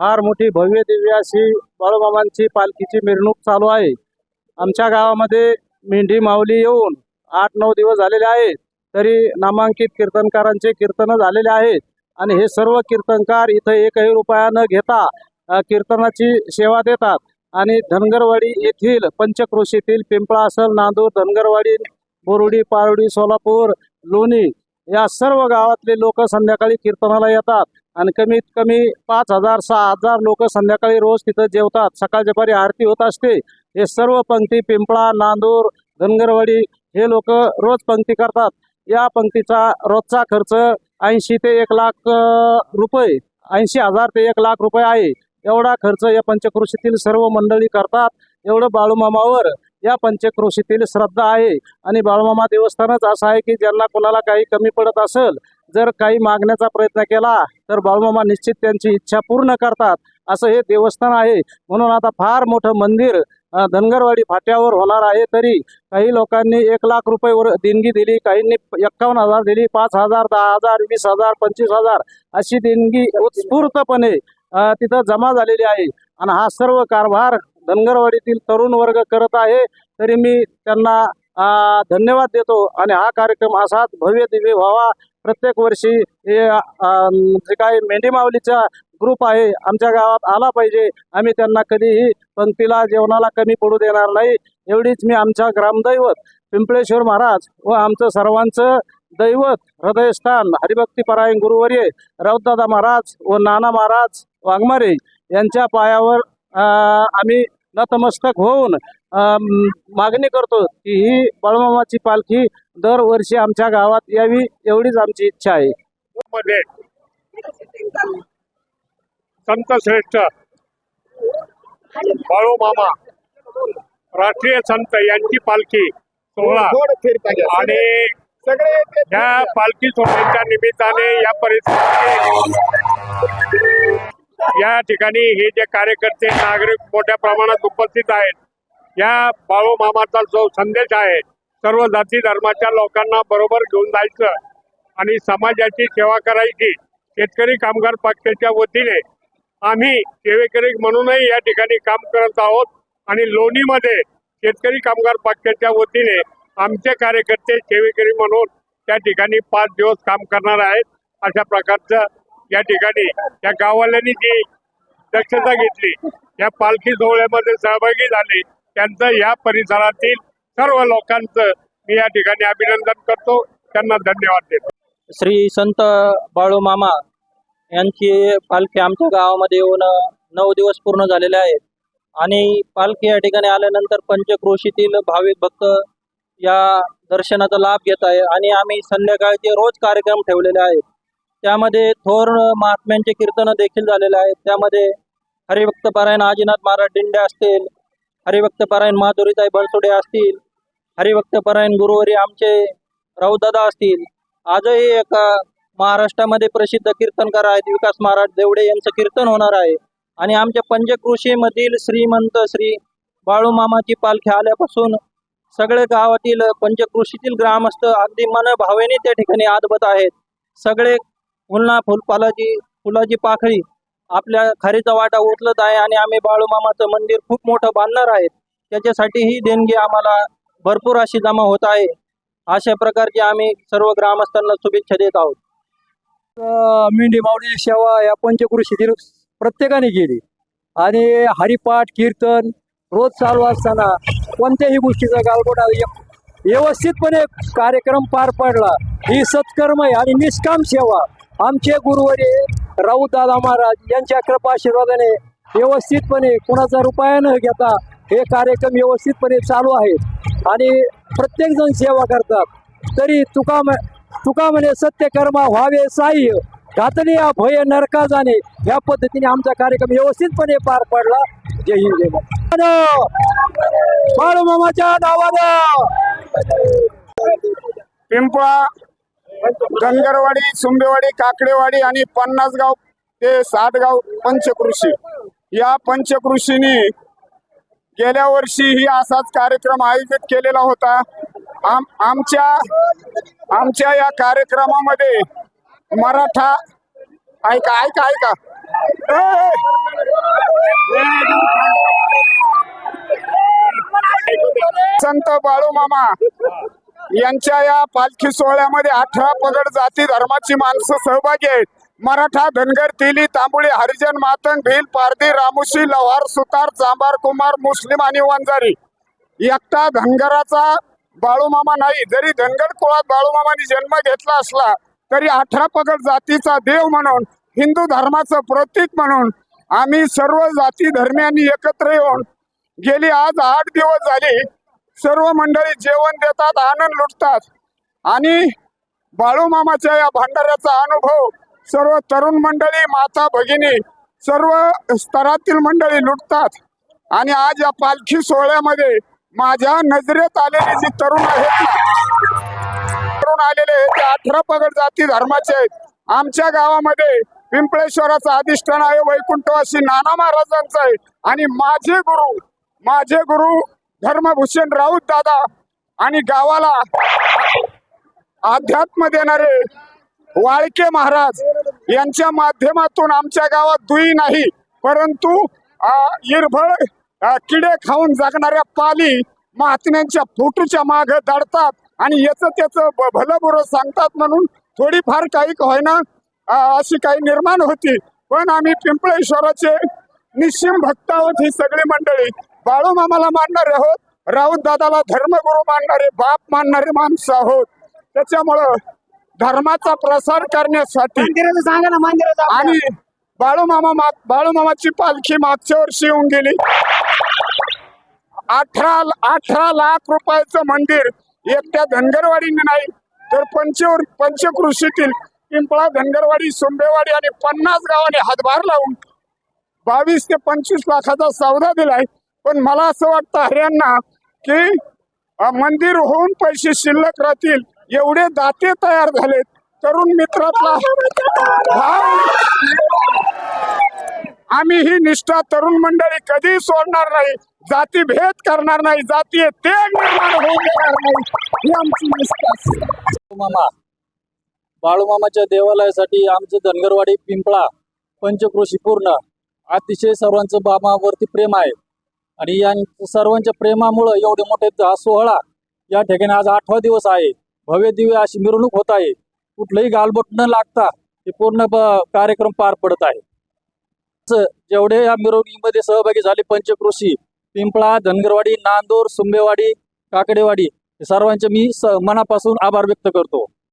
फार मोठी भव्य दिव्य अशी बाळूबाबांची पालखीची मिरवणूक चालू आहे. आमच्या गावामध्ये मेंढी माऊली येऊन आठ नऊ दिवस झालेले आहेत. तरी नामांकित कीर्तनकारांचे कीर्तन झालेले आहेत आणि हे सर्व कीर्तनकार इथं एकही रुपया न घेता कीर्तनाची सेवा देतात. आणि धनगरवाडी येथील पंचक्रोशीतील पिंपळा असल नांदूर धनगरवाडी बोरुडी पारुडी सोलापूर लोणी या सर्व गावातले लोक संध्याकाळी कीर्तनाला येतात. आणि कमीत कमी पाच हजार सहा हजार लोक संध्याकाळी रोज तिथं जेवतात. सकाळ दुपारी आरती होत असते. हे सर्व पंक्ती पिंपळा नांदूर धनगरवाडी हे लोक रोज पंक्ती करतात. या पंक्तीचा रोजचा खर्च ऐंशी ते एक लाख रुपये ऐंशी हजार ते एक लाख रुपये आहे. एवढा खर्च या पंचकृषीतील सर्व मंडळी करतात. एवढं बाळूमामावर या पंचक्रोशीतील श्रद्धा आहे. आणि बाळूमामा देवस्थानच असं आहे की ज्यांना कोणाला काही कमी पडत असेल जर काही मागण्याचा प्रयत्न केला तर बाळूमामा निश्चित त्यांची इच्छा पूर्ण करतात. असं हे देवस्थान आहे. म्हणून आता फार मोठं मंदिर धनगरवाडी फाट्यावर होणार आहे तरी काही लोकांनी एक लाख रुपये वर देणगी दिली काहींनी एक्कावन्न हजार दिली पाच हजार दहा हजार वीस हजार पंचवीस हजार अशी देणगी उत्स्फूर्तपणे तिथं जमा झालेली आहे. आणि हा सर्व कारभार धनगरवाडीतील तरुण वर्ग करत आहे. तरी मी त्यांना धन्यवाद देतो. आणि हा कार्यक्रम असाच भव्य दिव्य व्हावा. प्रत्येक वर्षी हे जे काही मेंढी माऊलीचा ग्रुप आहे आमच्या गावात आला पाहिजे. आम्ही त्यांना कधीही पंक्तीला जेवणाला कमी पडू देणार नाही. एवढीच मी आमच्या ग्रामदैवत पिंपळेश्वर महाराज व आमचं सर्वांचं दैवत हृदयस्थान हरिभक्तीपरायण गुरुवर्य राऊतदादा महाराज व नाना महाराज वाघमारे यांच्या पायावर आम्ही नतमस्तक होऊन मागणी करतो की ही बाळूमामाची पालखी दरवर्षी आमच्या गावात यावी एवढीच आमची इच्छा आहे. संत श्रेष्ठ बाळू मामा राष्ट्रीय संत यांची पालखी सोहळा आणि या पालखी सोहळ्याच्या निमित्ताने या परिसरात या ठिकाणी हे जे कार्यकर्ते नागरिक मोठ्या प्रमाणात उपस्थित आहेत या बाळू मामाचा जो संदेश आहे सर्व जाती धर्माच्या लोकांना बरोबर घेऊन जायचं आणि समाजाची सेवा करायची. शेतकरी कामगार पक्षाच्या वतीने आम्ही सेवेकरी म्हणूनही या ठिकाणी काम करत आहोत आणि लोणीमध्ये शेतकरी कामगार पक्षाच्या वतीने आमचे कार्यकर्ते सेवेकरी म्हणून त्या ठिकाणी पाच दिवस काम करणार आहेत. अशा प्रकारचं या ठिकाणी या गाववाल्यांनी जी दक्षता घेतली या पालखी सोहळ्यामध्ये सहभागी झाली. त्यांचं या परिसरातील सर्व लोकांचं मी या ठिकाणी अभिनंदन करतो. त्यांना धन्यवाद देतो. श्री संत बाळू मामा यांची पालखी आमच्या गावामध्ये येऊन नऊ दिवस पूर्ण झालेले आहेत. आणि पालखी या ठिकाणी आल्यानंतर पंचक्रोशीतील भाविक भक्त या दर्शनाचा लाभ घेत आहे. आणि आम्ही संध्याकाळचे रोज कार्यक्रम ठेवलेले आहेत. त्यामध्ये थोर महात्म्यांचे कीर्तन देखील झालेले आहेत. त्यामध्ये हरिभक्त पारायण आजीनाथ महाराज दिंडे असतील हरिभक्तपरायण माधुरीताई बनसोडे असतील हरिभक्त पारायण गुरुवारी आमचे राऊदादा असतील आजही एक महाराष्ट्रामध्ये प्रसिद्ध कीर्तनकार आहेत विकास महाराज देवडे यांचं कीर्तन होणार आहे. आणि आमच्या पंचकृषीमधील श्रीमंत श्री बाळू मामाची पालखी आल्यापासून सगळे गावातील पंचकृषीतील ग्रामस्थ अगदी मन भावेने त्या ठिकाणी आदबत आहेत. सगळे फुलना फुलपालाची फुलाची पाखळी आपल्या खारीचा वाटा उचलत आहे आणि आम्ही बाळूमामाचं मंदिर खूप मोठं बांधणार आहेत. त्याच्यासाठी ही देणगी आम्हाला भरपूर अशी जमा होत आहे. अशा प्रकारची आम्ही सर्व ग्रामस्थांना शुभेच्छा देत आहोत. मेंढी मावडी सेवा या पंचकृषीतील प्रत्येकाने केली. आणि हरिपाठ कीर्तन रोज चालू असताना कोणत्याही गोष्टीचा गालबोटा व्यवस्थितपणे कार्यक्रम पार पडला. ही सत्कर्म आहे आणि निष्काम सेवा. आमचे गुरुवरे दादा महाराज यांच्या कृपाशीर्वादाने व्यवस्थितपणे कुणाचा रुपया न घेता हे कार्यक्रम व्यवस्थितपणे चालू आहेत. आणि प्रत्येकजण सेवा करतात. तरी तुका तुका म्हणे सत्यकर्मा व्हावे साह्य. घातली या भय नरका जाणे या पद्धतीने आमचा कार्यक्रम व्यवस्थितपणे पार पडला. जय हिंद जय महाराष्ट्र. बाळूमामाच्या नावानं. पिंपळा धनगरवाडी सुंबेवाडी काकडेवाडी आणि पन्नास गाव ते साठ गाव पंचकृषी. या पंचकृषीने गेल्या वर्षीही असाच कार्यक्रम आयोजित केलेला होता. आम आमच्या आमच्या या कार्यक्रमामध्ये मराठा ऐका ऐका ऐका. संत बाळू मामा यांच्या या पालखी सोहळ्यामध्ये अठरा पगड जाती धर्माची माणसं सहभागी आहेत. मराठा धनगर तेली तांबुळी हरिजन मातंग भील पारधी रामुशी लव्हार सुतार चांबार कुमार मुस्लिम आणि वंजारी. एकटा धनगराचा बाळूमामा नाही. जरी धनगर कुळात बाळूमामाने जन्म घेतला असला तरी अठरा पगड जातीचा देव म्हणून हिंदू धर्माचं प्रतीक म्हणून आम्ही सर्व जाती धर्मियांनी एकत्र येऊन गेली. आज आठ दिवस झाली सर्व मंडळी जेवण देतात आनंद लुटतात. आणि बाळूमामाच्या या भांडाऱ्याचा अनुभव सर्व तरुण मंडळी माता भगिनी सर्व स्तरातील मंडळी लुटतात. आणि आज या पालखी सोहळ्यामध्ये माझ्या नजरेत आलेले जे तरुण आहेत तरुण आलेले आहेत ते अठरा पगड जाती धर्माचे आहेत. आमच्या गावामध्ये पिंपळेश्वराचं अधिष्ठान आहे वैकुंठवासी नाना महाराजांचं आहे. आणि माझे गुरु माझे गुरु धर्मभूषण राऊत दादा आणि गावाला अध्यात्म देणारे वाळके महाराज यांच्या माध्यमातून आमच्या गावात दुई नाही परंतु इरभळ किडे खाऊन जगणाऱ्या पाली महात्म्यांच्या फोटोच्या माग दडतात आणि याच त्याच भलं सांगतात म्हणून थोडीफार काही होईना अशी काही निर्माण होती. पण आम्ही पिंपळेश्वराचे निश्चिम भक्त आहोत ही सगळी मंडळी बाळू मामाला मानणारे आहोत. राऊत दादाला धर्मगुरू मानणारे बाप मानणारे माणसं आहोत. त्याच्यामुळं धर्माचा प्रसार करण्यासाठी आणि बाळूमामा मा बाळूमामाची पालखी मागच्या वर्षी येऊन गेली. अठरा अठरा लाख रुपयाचं मंदिर एकट्या धनगरवाडीने नाही तर पंचवर पंचकृषीतील पिंपळा धनगरवाडी सोंबेवाडी आणि पन्नास गावाने हातभार लावून बावीस ते पंचवीस लाखाचा सौदा दिलाय. पण मला असं वाटतं हरियांना की मंदिर होऊन पैसे शिल्लक राहतील एवढे दाते तयार झालेत तरुण मित्रातला आम्ही ही निष्ठा तरुण मंडळी कधी सोडणार नाही जाती भेद करणार नाही जातीय ते निर्माण होऊ देणार नाही ही आमची निष्ठा मामा बाळूमामाच्या देवालयासाठी आमचं धनगरवाडी पिंपळा पंचक्रोशी पूर्ण अतिशय सर्वांचं बामावरती प्रेम आहे. आणि या सर्वांच्या प्रेमामुळं एवढे मोठे हा सोहळा या ठिकाणी आज आठवा दिवस आहे. भव्य दिव्य अशी मिरवणूक होत आहे. कुठलंही गालबोट न लागता हे पूर्ण कार्यक्रम पार पडत आहे. जेवढे या मिरवणुकीमध्ये सहभागी झाले पंचकृषी पिंपळा धनगरवाडी नांदूर सुंबेवाडी काकडेवाडी हे सर्वांचे मी स- मनापासून आभार व्यक्त करतो.